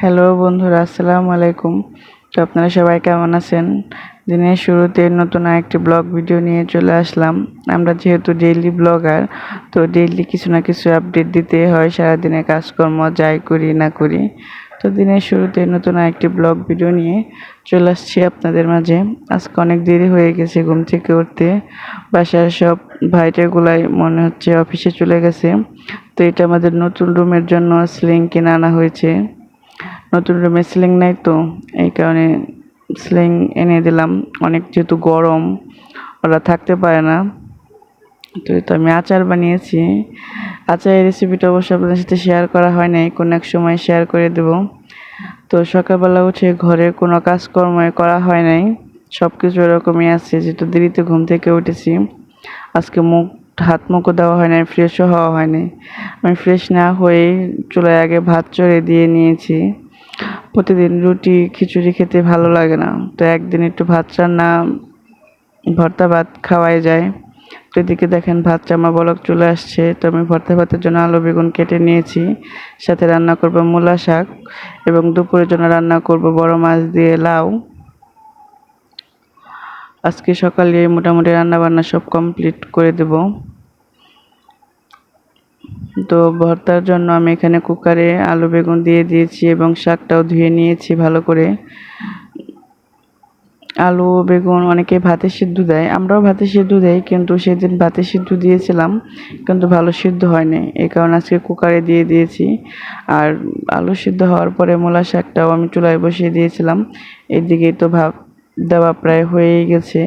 Hello বন্ধুরা, আসসালামু আলাইকুম। তো আপনারা সবাই কেমন আছেন? দিনের শুরুতে নতুন আরেকটি ব্লগ ভিডিও নিয়ে চলে আসলাম। আমরা যেহেতু ডেইলি ব্লগার তো ডেইলি কিছু না কিছু আপডেট দিতে হয়, সারাদিনের কাজকর্ম, যাই করি না করি। তো দিনের শুরুতে নতুন আরেকটি ব্লগ ভিডিও নিয়ে চলে আসছি আপনাদের মাঝে। আজকে অনেক দেরি হয়ে গেছে ঘুম থেকে উঠতে। বাসার সব ভাইটাগুলাই মনে হচ্ছে অফিসে চলে গেছে। তো এটা আমাদের নতুন রুমের জন্য স্লিং কিনে আনা হয়েছে। নতুন রুমে সিলিং নাই তো, এই কারণে সিলিং এনে দিলাম। অনেক যেহেতু গরম, ওরা থাকতে পারে না। তো আমি আচার বানিয়েছি। আচারের রেসিপিটা অবশ্য আপনাদের সাথে শেয়ার করা হয় নাই, কোনো এক সময় শেয়ার করে দেব। তো সকালবেলা উঠে ঘরের কোনো কাজকর্ম করা হয় নাই। সব কিছু এরকমই আছে, যেহেতু দেরিতে ঘুম থেকে উঠেছি। আজকে মুখ, হাত মুখও দেওয়া হয় নাই ফ্রেশও হওয়া হয় নাই আমি ফ্রেশ না হয়ে চুলায় আগে ভাত চড়ে দিয়ে নিয়েছি। প্রতিদিন রুটি, খিচুড়ি খেতে ভালো লাগে না। তো একদিন একটু ভাত রান্না, ভর্তা ভাত খাওয়াই যায়। তো এদিকে দেখেন ভাত চামা বলক চলে আসছে। তো আমি ভর্তা ভাতের জন্য আলু বেগুন কেটে নিয়েছি। সাথে রান্না করব মূলা শাক এবং দুপুরের জন্য রান্না করব বড় মাছ দিয়ে লাউ। আজকে সকালে মোটামুটি রান্না বান্না সব কমপ্লিট করে দেব। তো ভর্তার জন্য আমি এখানে কুকারে আলু বেগুন দিয়ে দিয়েছি এবং শাকটাও ধুয়ে নিয়েছি ভালো করে। আলু, বেগুন অনেকে ভাতে সিদ্ধ দেয়, আমরাও ভাতে সিদ্ধ দেই, কিন্তু সেদিন ভাতে সিদ্ধ দিয়েছিলাম, কিন্তু ভালো সিদ্ধ হয়নি, এই কারণে আজকে কুকারে দিয়ে দিয়েছি। আর আলু সিদ্ধ হওয়ার পরে মূলা শাকটাও আমি চুলায় বসিয়ে দিয়েছিলাম, এদিকেই তো ভাব দেওয়া প্রায় হয়েই গেছে।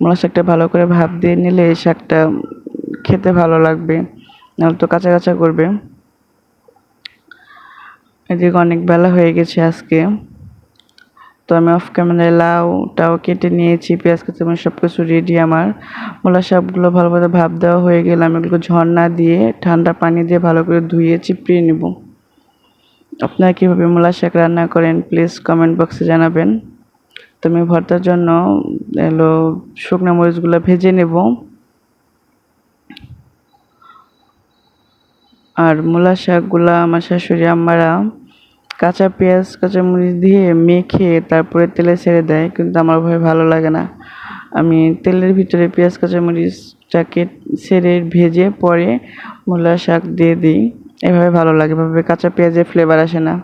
মূলা শাকটা ভালো করে ভাপ দিয়ে নিলে শাকটা খেতে ভালো লাগবে। নাহলে তো কাঁচা কাঁচা করবে। এদিকে অনেক বেলা হয়ে গেছে আজকে। তো আমি অফ ক্যামেরায় লাউটাও কেটে নিয়েছি, পেঁয়াজ কেটে মানে সব কিছু রেডি আমার। মূলা শাকগুলো ভালোভাবে ভাপ দেওয়া হয়ে গেলে আমি এগুলো ঝর্ণা দিয়ে ঠান্ডা পানি দিয়ে ভালো করে ধুয়ে চিপড়িয়ে নেব। আপনারা কীভাবে মূলা শাক রান্না করেন প্লিজ কমেন্ট বক্সে জানাবেন। তো আমি ভর্তার জন্য এলো শুকনো মরিচগুলো ভেজে নেব। আর মূলা শাকগুলো আমার শাশুড়ি, আম্মারা, কাঁচা পেঁয়াজ, কাঁচা কাঁচামরিচ দিয়ে মেখে তারপরে তেলে ছেড়ে দেয়, কিন্তু আমার ভয় ভালো লাগে না। আমি তেলের ভিতরে পেঁয়াজ, কাঁচা কাঁচামরিচটাকে ছেড়ে ভেজে পরে মূলা শাক দিয়ে দিই। এভাবে ভালো লাগে, এভাবে কাঁচা পেঁয়াজের ফ্লেভার আসে না।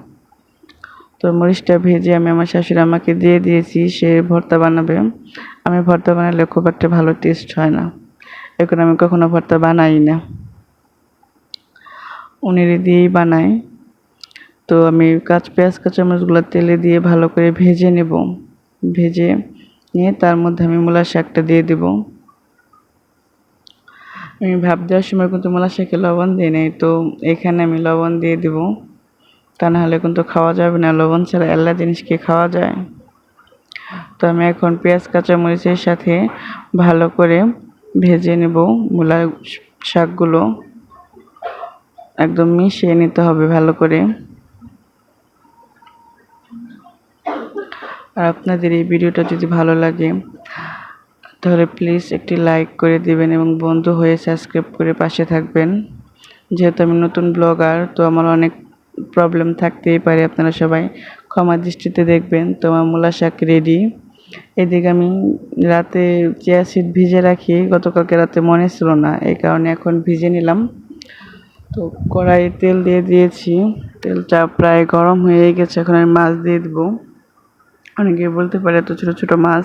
তো মরিচটা ভেজে আমি আমার শাশুড়ি আমাকে দিয়ে দিয়েছি, সে ভর্তা বানাবে। আমি ভর্তা বানালে খুব একটা ভালো টেস্ট হয় না। এখন আমি কখনো ভর্তা বানাই না। উনিরে দিয়েই বানাই তো আমি কাঁচ, পেঁয়াজ, কাঁচামরিচগুলো তেলে দিয়ে ভালো করে ভেজে নেব। ভেজে নিয়ে তার মধ্যে আমি মূলা শাকটা দিয়ে দেব। আমি ভাব দেওয়ার সময় কিন্তু মূলা শাকে লবণ দিই নাই, তো এখানে আমি লবণ দিয়ে দেব। তা নাহলে কিন্তু খাওয়া যাবে না, লবণ ছাড়া এল্লা জিনিসকে খাওয়া যায়? তো আমি এখন পেঁয়াজ, কাঁচামরিচের সাথে ভালো করে ভেজে নেব মূলা শাকগুলো। একদম মিশিয়ে নিতে হবে ভালো করে। আর আপনাদের এই ভিডিওটা যদি ভালো লাগে, তাহলে প্লিজ একটি লাইক করে দিবেন এবং বন্ধু হয়ে সাবস্ক্রাইব করে পাশে থাকবেন। যেহেতু আমি নতুন ব্লগার তো আমার অনেক প্রবলেম থাকতেই পারে আপনারা সবাই ক্ষমা দৃষ্টিতে দেখবেন। তো আমার মূলা শাক রেডি এদিকে আমি রাতে চিয়া সিড ভিজে রাখি, গতকালকে রাতে মনে ছিল না, এই কারণে এখন ভিজে নিলাম। তো কড়াই তেল দিয়ে দিয়েছি। তেলটা প্রায় গরম হয়ে গেছে, এখন আমি মাছ দিয়ে দেবো। অনেকে বলতে পারে এত ছোটো ছোটো মাছ।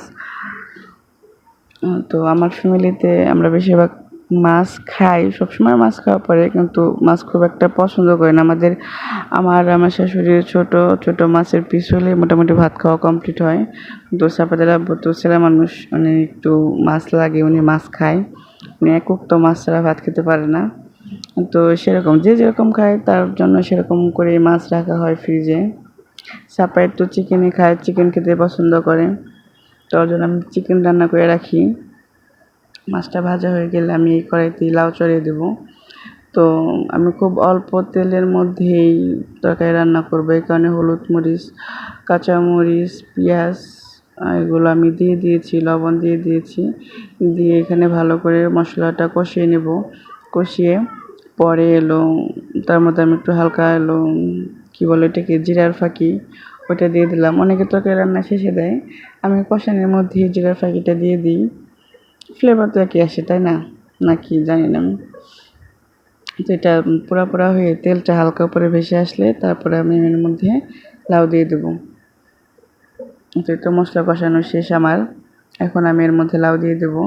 তো আমার ফ্যামিলিতে আমরা বেশিরভাগ মাছ খাই, সবসময় মাছ খাওয়া পরে, কিন্তু মাছ খুব একটা পছন্দ করি না। আমাদের, আমার আমার শাশুড়ির ছোট ছোট মাছের পিস হলে মোটামুটি ভাত খাওয়া কমপ্লিট হয়। তো আব্বু তো ছেলে মানুষ মানে একটু মাছ লাগে, উনি মাছ খায়। উনি একক তো মাছ ছাড়া ভাত খেতে পারে না। তো সেরকম, যে যেরকম খায় তার জন্য সেরকম করে মাছ রাখা হয় ফ্রিজে সাপাই তো চিকেনই খায় চিকেন খেতে পছন্দ করে। তার জন্য আমি চিকেন রান্না করে রাখি। মাছটা ভাজা হয়ে গেলে আমি এই কড়াইতে লাউ চড়িয়ে দেবো। তো আমি খুব অল্প তেলের মধ্যেই তরকারি রান্না করব, এই কারণে হলুদ মরিচ কাঁচামরিচ পেঁয়াজ এগুলো আমি দিয়ে দিয়েছি, লবণ দিয়ে দিয়েছি। দিয়ে এখানে ভালো করে মশলাটা কষিয়ে নেব, কষিয়ে পরে এলো, তার মধ্যে আমি একটু হালকা এলো, কী বলে এটাকে, জিরার ফাঁকি ওটা দিয়ে দিলাম। অনেকে তরকারি রান্না শেষে দেয়, আমি কষানের মধ্যে জিরার ফাঁকিটা দিয়ে দিই। ফ্লেভার তো একই আসে, তাই না? নাকি, জানি না। আমি তো এটা পোড়া পোড়া হয়ে তেলটা হালকা উপরে ভেসে আসলে তারপরে আমি এর মধ্যে লাউ দিয়ে দেবো। তো এটা মশলা কষানো শেষ আমার। এখন আমি এর মধ্যে লাউ দিয়ে দেবো।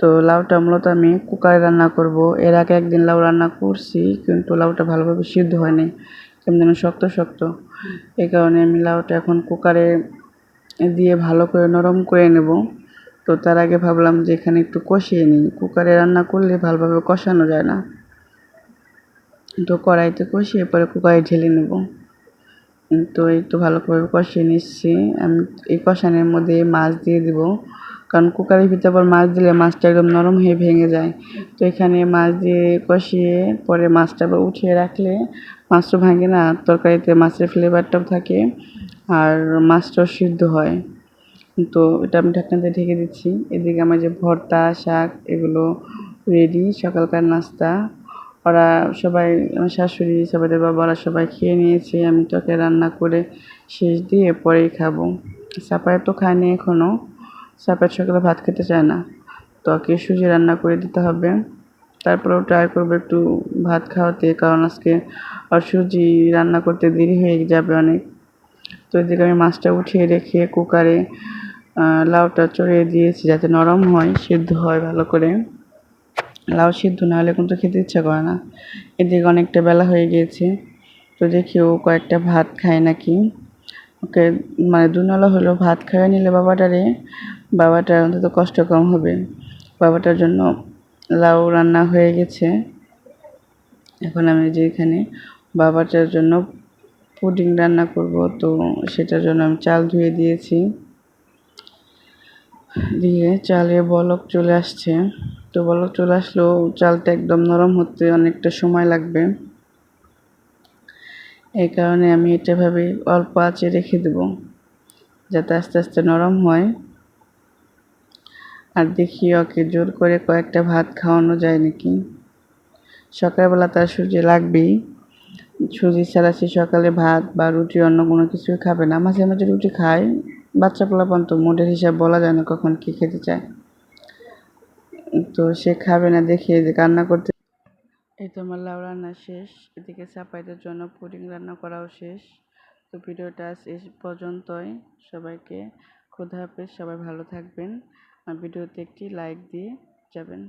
তো লাউটা মূলত আমি কুকারে রান্না করব। এর আগে একদিন লাউ রান্না করছি, কিন্তু লাউটা ভালোভাবে সিদ্ধ হয়নি, কেমন যেন শক্ত শক্ত। এই কারণে আমি লাউটা এখন কুকারে দিয়ে ভালো করে নরম করে নেব। তো তার আগে ভাবলাম যে এখানে একটু কষিয়ে নিই। কুকারে রান্না করলে ভালোভাবে কষানো যায় না। তো কড়াইতে কষিয়ে পরে কুকারে ঢেলে নেব। তো একটু ভালো করে কষিয়ে নিচ্ছি। আমি এই কষানোর মধ্যে মাছ দিয়ে দিব। কারণ কুকারের ভিতরে আবার মাছ দিলে মাছটা একদম নরম হয়ে ভেঙে যায়। তো এখানে মাছ দিয়ে কষিয়ে পরে মাছটা আবার উঠিয়ে রাখলে মাছটা ভাঙে না, তরকারিতে মাছের ফ্লেভারটাও থাকে আর মাছটাও সিদ্ধ হয়। তো এটা আমি ঢাকনাতে ঢেকে দিচ্ছি। এদিকে আমার যে ভর্তা, শাক এগুলো রেডি সকালকার নাস্তা। ওরা সবাই, আমার শাশুড়ি, সবাইদের বাবারা সবাই খেয়ে নিয়েছে। আমি তোকে রান্না করে শেষ দিয়ে পরেই খাব। সাপায় তো খায়নি এখনও সাপায় সকালে ভাত খেতে চায় না। তোকে সুজি রান্না করে দিতে হবে। তারপরেও ট্রাই করব একটু ভাত খাওয়াতে, কারণ আজকে আর সুজি রান্না করতে দেরি হয়ে যাবে অনেক। তো এদিকে আমি মাছটা উঠিয়ে রেখে কুকারে লাউটা চড়িয়ে দিয়েছি যাতে নরম হয়, সিদ্ধ হয় ভালো করে। লাউ সিদ্ধ না হলে কিন্তু খেতে ইচ্ছা করে না। এদিকে অনেকটা বেলা হয়ে গিয়েছে। তো দেখি ও কয়েকটা ভাত খায় নাকি। ওকে মানে দুনলা হলো ভাত খাইয়ে নিলে বাবাটারে বাবাটার অন্তত কষ্ট কম হবে। বাবাটার জন্য লাউ রান্না হয়ে গেছে। এখন আমি যে এখানে বাবাটার জন্য পুডিং রান্না করব, তো সেটার জন্য আমি চাল ধুয়ে দিয়েছি। দিয়ে চালে বলক চলে আসছে। তো বলক চলে আসলেও চালটা একদম নরম হতে অনেকটা সময় লাগবে। এই কারণে আমি এটা ভাবে অল্প আঁচে রেখে দেব, যাতে আস্তে আস্তে নরম হয়। আর দেখি ওকে জোর করে কয়েকটা ভাত খাওয়ানো যায় নাকি? সকালবেলা তার সূর্যে লাগবেই। সুজি ছাড়া সে সকালে ভাত বা রুটি, অন্য কোনো কিছুই খাবে না। মাঝে মাঝে রুটি খায়। বাচ্চা পোলাপান তো মুডের হিসাব বলা যায় না কখন কী খেতে চায়। তো সে খাবে না দেখে যে কান্না করতে এই তো আমার লাউ রান্না শেষ। এদিকে চাপাইদের জন্য পুডিং রান্না করাও শেষ। তো ভিডিওটা শেষ পর্যন্তই। সবাইকে খোদা হাফেজ। সবাই ভালো থাকবেন। আর ভিডিওতে একটি লাইক দিয়ে যাবেন।